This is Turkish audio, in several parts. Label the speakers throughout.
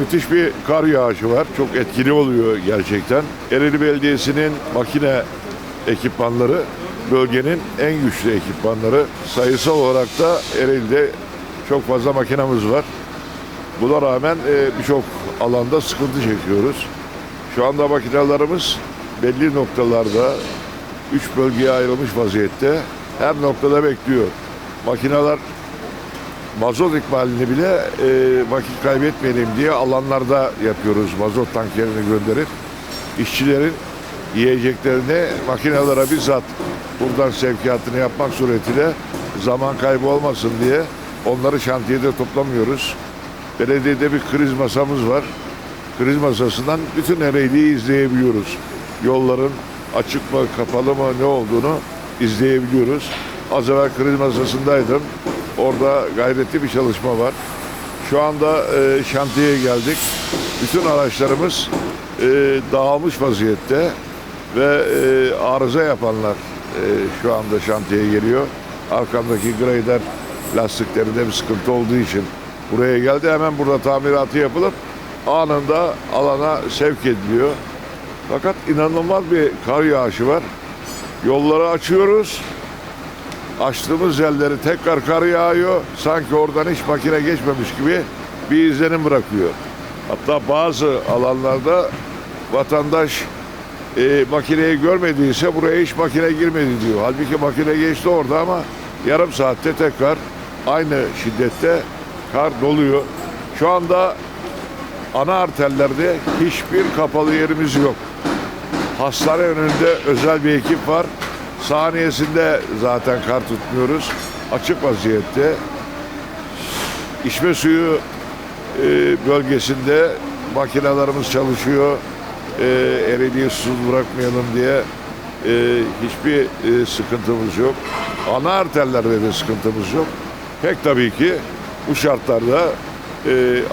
Speaker 1: müthiş bir kar yağışı var. Çok etkili oluyor gerçekten. Ereğli Belediyesi'nin makine ekipmanları bölgenin en güçlü ekipmanları. Sayısal olarak da Ereğli'de çok fazla makinamız var. Buna rağmen e, birçok alanda sıkıntı çekiyoruz. Şu anda makinelerimiz belli noktalarda üç bölgeye ayrılmış vaziyette. Her noktada bekliyor. Makineler mazot ikmalini bile e, vakit kaybetmeyelim diye alanlarda yapıyoruz. Mazot tankerini gönderip işçilerin yiyeceklerini makinelere bizzat buradan sevkiyatını yapmak suretiyle zaman kaybı olmasın diye onları şantiyede toplamıyoruz. Belediyede bir kriz masamız var. Kriz masasından bütün Ereğli'yi izleyebiliyoruz. Yolların açık mı kapalı mı ne olduğunu izleyebiliyoruz. Az evvel kriz masasındaydım. Orada gayretli bir çalışma var. Şu anda e, şantiyeye geldik. Bütün araçlarımız e, dağılmış vaziyette ve e, arıza yapanlar e, şu anda şantiyeye geliyor. Arkamdaki grader lastiklerinde bir sıkıntı olduğu için buraya geldi. Hemen burada tamiratı yapılıp anında alana sevk ediliyor. Fakat inanılmaz bir kar yağışı var. Yolları açıyoruz. Açtığımız yerleri tekrar kar yağıyor. Sanki oradan hiç makine geçmemiş gibi bir izlenim bırakıyor. Hatta bazı alanlarda vatandaş e, makineyi görmediyse buraya hiç makine girmedi diyor. Halbuki makine geçti orada ama yarım saatte tekrar aynı şiddette kar doluyor. Şu anda ana arterlerde hiçbir kapalı yerimiz yok. Hastane önünde özel bir ekip var. Saniyesinde zaten kar tutmuyoruz. Açık vaziyette. İçme suyu e, bölgesinde makinelerimiz çalışıyor. E, Ereğli'yi susuz bırakmayalım diye e, hiçbir e, sıkıntımız yok. Ana arterlerde de sıkıntımız yok. Pek tabii ki bu şartlarda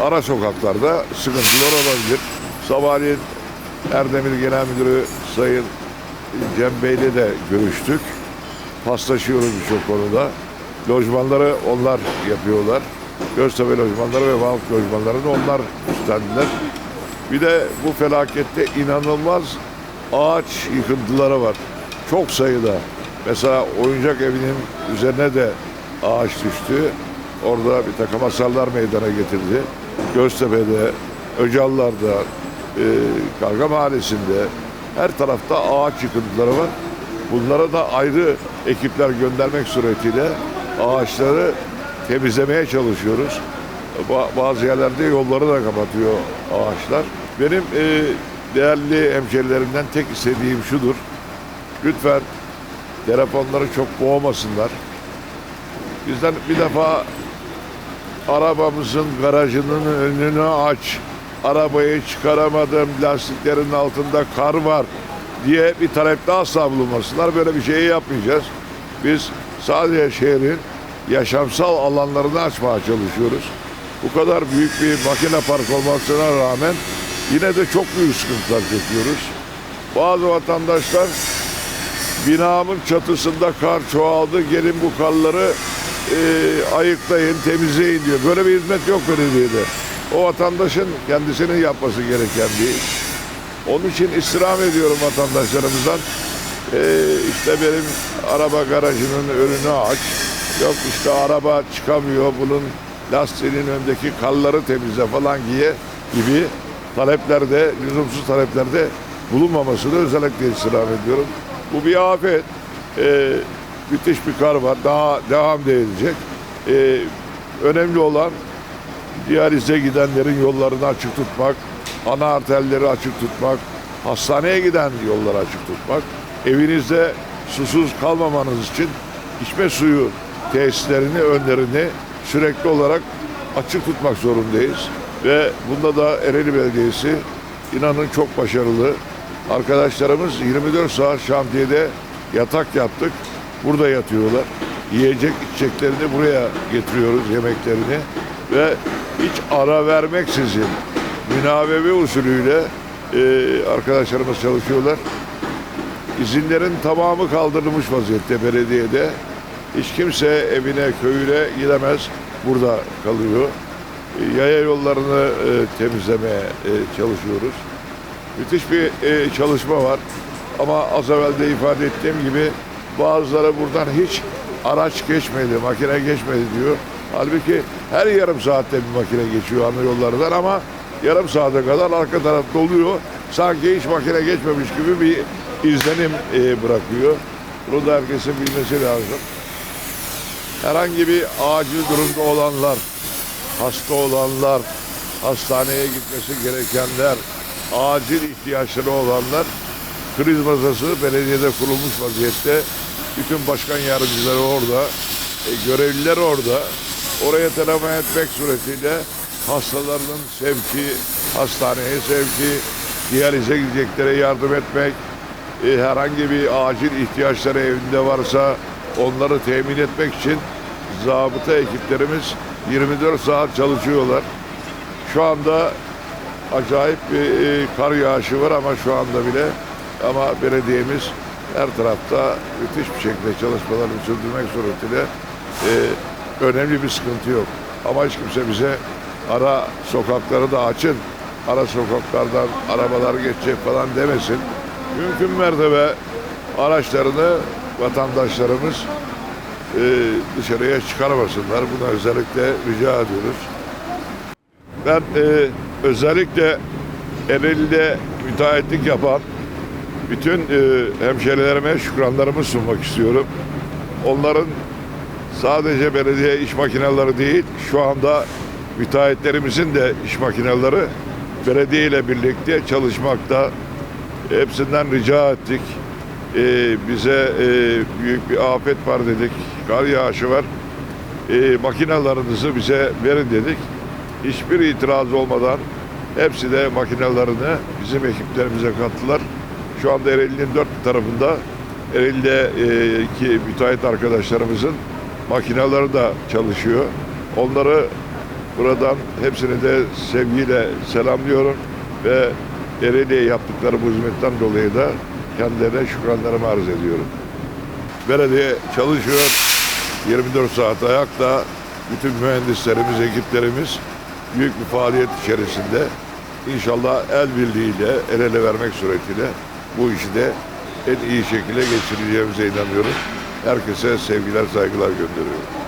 Speaker 1: ara sokaklarda sıkıntılar olabilir. Sabahleyin Erdemir Genel Müdürü Sayın Cem Bey'le de görüştük. Paslaşıyoruz birçok konuda. Lojmanları onlar yapıyorlar. Göztepe lojmanları ve Balık lojmanlarını onlar üstlendiler. Bir de bu felakette inanılmaz ağaç yıkıntıları var. Çok sayıda. Mesela oyuncak evinin üzerine de ağaç düştü. Orada bir takım hasarlar meydana getirdi. Göztepe'de, Öcallar'da, e, Karga Mahallesi'nde her tarafta ağaç yıkıntıları var. Bunlara da ayrı ekipler göndermek suretiyle ağaçları temizlemeye çalışıyoruz. Ba- Bazı yerlerde yolları da kapatıyor ağaçlar. Benim e, değerli hemşerilerimden tek istediğim şudur. Lütfen telefonları çok boğmasınlar. Bizden bir defa arabamızın garajının önünü aç. Arabayı çıkaramadım, lastiklerin altında kar var diye bir talepte asla bulunmasınlar. Böyle bir şeyi yapmayacağız. Biz sadece şehrin yaşamsal alanlarını açmaya çalışıyoruz. Bu kadar büyük bir makine park olmasına rağmen yine de çok büyük sıkıntılar çekiyoruz. Bazı vatandaşlar binamın çatısında kar çoğaldı, gelin bu karları e, ayıklayın, temizleyin diyor. Böyle bir hizmet yok belediyede. O vatandaşın kendisinin yapması gereken bir iş. Onun için istirham ediyorum vatandaşlarımızdan. E, işte benim araba garajının önünü aç. Yok işte araba çıkamıyor, bunun lastiğinin önündeki karları temizle falan giye gibi taleplerde, lüzumsuz taleplerde bulunmamasını özellikle istirham ediyorum. Bu bir afet. E, müthiş bir kar var. Daha devam da edecek. E, önemli olan diyalize gidenlerin yollarını açık tutmak, ana arterleri açık tutmak, hastaneye giden yolları açık tutmak, evinizde susuz kalmamanız için içme suyu tesislerini, önlerini sürekli olarak açık tutmak zorundayız. Ve bunda da Ereğli Belediyesi inanın çok başarılı. Arkadaşlarımız 24 saat şantiyede yatak yaptık. Burada yatıyorlar. Yiyecek içeceklerini buraya getiriyoruz yemeklerini. Ve hiç ara vermeksizin münavevi usulüyle e, arkadaşlarımız çalışıyorlar. İzinlerin tamamı kaldırılmış vaziyette belediyede. Hiç kimse evine, köyüne gidemez. Burada kalıyor. e, yaya yollarını e, temizlemeye e, çalışıyoruz. Müthiş bir e, çalışma var. Ama az evvel de ifade ettiğim gibi bazıları buradan hiç araç geçmedi, makine geçmedi diyor. Halbuki her yarım saatte bir makine geçiyor ana yollardan ama yarım saate kadar arka taraf doluyor. Sanki hiç makine geçmemiş gibi bir izlenim e, bırakıyor. Bunu da herkesin bilmesi lazım. Herhangi bir acil durumda olanlar, hasta olanlar, hastaneye gitmesi gerekenler, acil ihtiyaçları olanlar kriz masası belediyede kurulmuş vaziyette. Bütün başkan yardımcıları orada, e, görevliler orada. Oraya telefon etmek suretiyle hastalarının sevki, hastaneye sevki, diyalize gideceklere yardım etmek, e, herhangi bir acil ihtiyaçları evinde varsa onları temin etmek için zabıta ekiplerimiz 24 saat çalışıyorlar. Şu anda acayip bir e, kar yağışı var ama şu anda bile ama belediyemiz her tarafta müthiş bir şekilde çalışmalarını sürdürmek suretiyle e, önemli bir sıkıntı yok. Ama hiç kimse bize ara sokakları da açın, ara sokaklardan arabalar geçecek falan demesin. Mümkün mertebe araçlarını vatandaşlarımız e, dışarıya çıkarmasınlar. Buna özellikle rica ediyoruz. Ben e, özellikle Ereğli'de müteahhitlik yapan bütün e, hemşerilerime şükranlarımı sunmak istiyorum. Onların sadece belediye iş makineleri değil, şu anda müteahhitlerimizin de iş makineleri belediye ile birlikte çalışmakta. Hepsinden rica ettik. E, bize e, büyük bir afet var dedik. Kar yağışı var. E, makinalarınızı bize verin dedik. Hiçbir itiraz olmadan hepsi de makinalarını bizim ekiplerimize kattılar. Şu anda Ereğli'nin dört tarafında Ereğli'deki müteahhit arkadaşlarımızın makinaları da çalışıyor. Onları buradan hepsini de sevgiyle selamlıyorum ve Ereğli'ye yaptıkları bu hizmetten dolayı da kendilerine şükranlarımı arz ediyorum. Belediye çalışıyor. 24 saat ayakta. Bütün mühendislerimiz, ekiplerimiz büyük bir faaliyet içerisinde. İnşallah el birliğiyle, el ele vermek suretiyle bu işi de en iyi şekilde geçireceğimize inanıyorum. Herkese sevgiler, saygılar gönderiyorum.